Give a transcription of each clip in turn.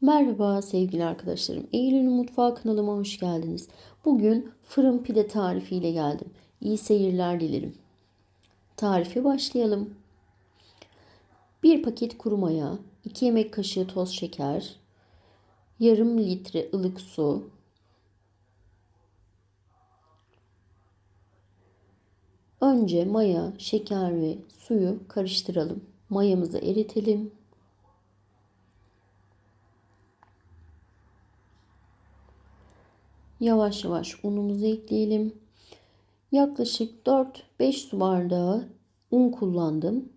Merhaba sevgili arkadaşlarım. Eylül'ün Mutfağı kanalıma hoş geldiniz. Bugün fırın pide tarifiyle geldim. İyi seyirler dilerim. Tarife başlayalım. 1 paket kuru maya, 2 yemek kaşığı toz şeker, yarım litre ılık su, Önce maya, şeker ve suyu karıştıralım. Mayamızı eritelim. Yavaş yavaş unumuzu ekleyelim. Yaklaşık 4-5 su bardağı un kullandım.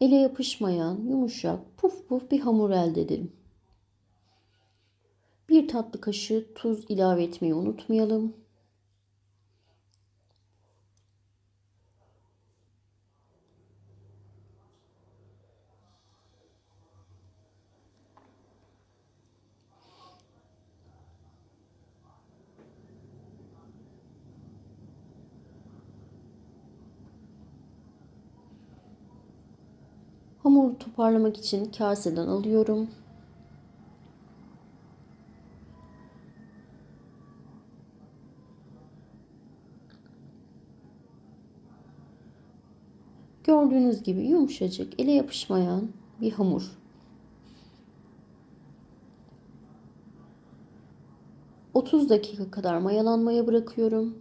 Ele yapışmayan yumuşak puf puf bir hamur elde edelim. Bir tatlı kaşığı tuz ilave etmeyi unutmayalım. Hamuru toparlamak için kaseden alıyorum. Gördüğünüz gibi yumuşacık, ele yapışmayan bir hamur. Otuz dakika kadar mayalanmaya bırakıyorum.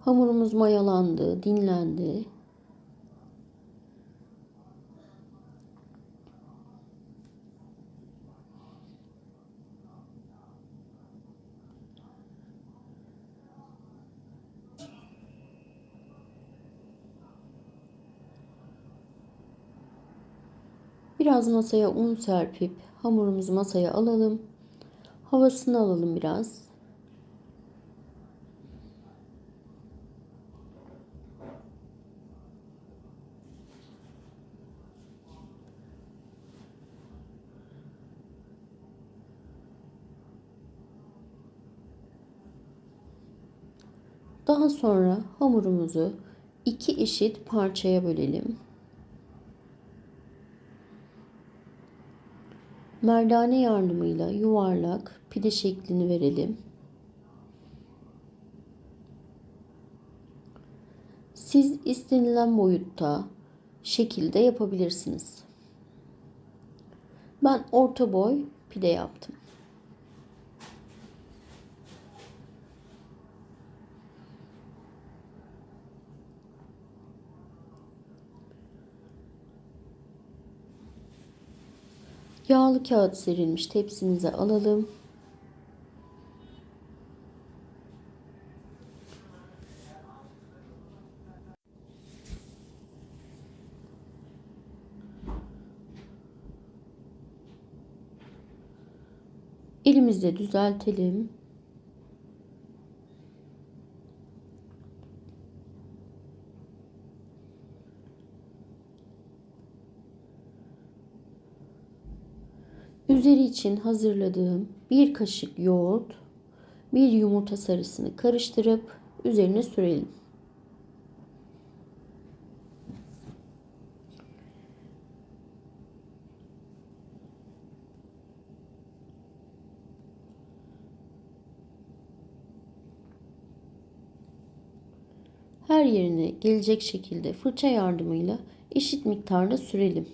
Hamurumuz mayalandı, dinlendi. Biraz masaya un serpip hamurumuzu masaya alalım. Havasını alalım biraz. Daha sonra hamurumuzu iki eşit parçaya bölelim. Merdane yardımıyla yuvarlak pide şeklini verelim. Siz istenilen boyutta şekilde yapabilirsiniz. Ben orta boy pide yaptım. Yağlı kağıt serilmiş tepsimize alalım. Elimizle düzeltelim. Üzeri için hazırladığım bir kaşık yoğurt, bir yumurta sarısını karıştırıp üzerine sürelim. Her yerine gelecek şekilde fırça yardımıyla eşit miktarda sürelim.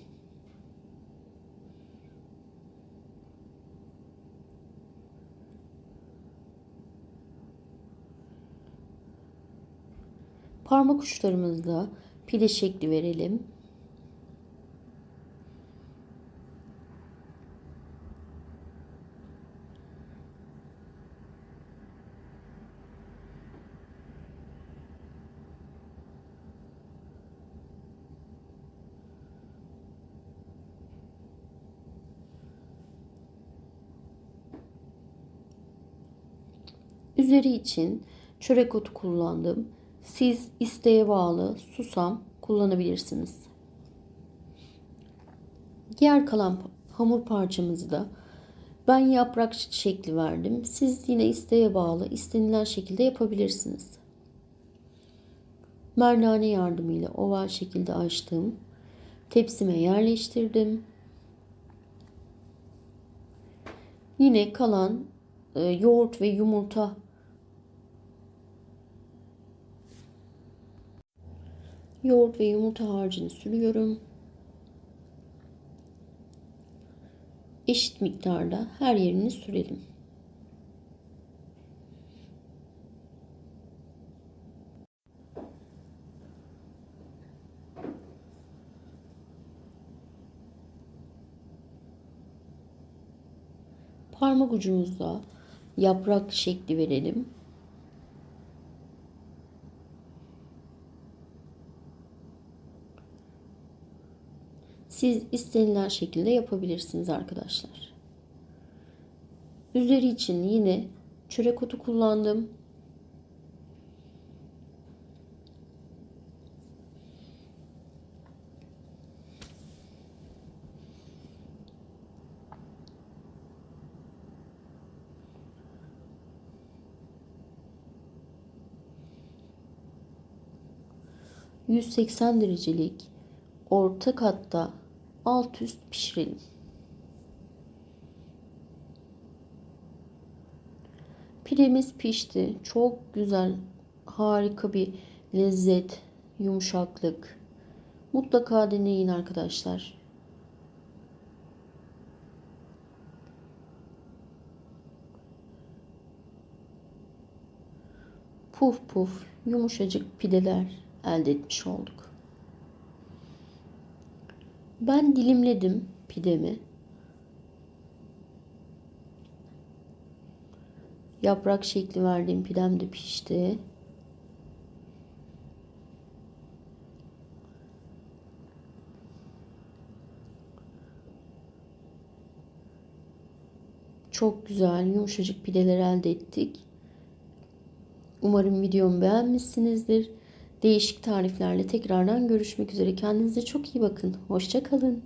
Parmak uçlarımızla pide şekli verelim. Üzeri için çörek otu kullandım. Siz isteğe bağlı susam kullanabilirsiniz. Diğer kalan hamur parçamızı da ben yaprak şekli verdim. Siz yine isteğe bağlı istenilen şekilde yapabilirsiniz. Merdane yardımıyla oval şekilde açtım. Tepsime yerleştirdim. Yine kalan e, yoğurt ve yumurta yoğurt ve yumurta harcını sürüyorum. Eşit miktarda her yerini sürelim. Parmak ucumuzda yaprak şekli verelim. Siz istenilen şekilde yapabilirsiniz arkadaşlar. Üzeri için yine çörek otu kullandım. ...180 derecelik orta katta alt üst pişirelim. Pidemiz pişti. Çok güzel, harika bir lezzet, yumuşaklık. Mutlaka deneyin arkadaşlar. Puf puf, yumuşacık pideler elde etmiş olduk. Ben dilimledim pidemi. Yaprak şekli verdiğim pidem de pişti. Çok güzel yumuşacık pideler elde ettik. Umarım videomu beğenmişsinizdir. Değişik tariflerle tekrardan görüşmek üzere. Kendinize çok iyi bakın. Hoşça kalın.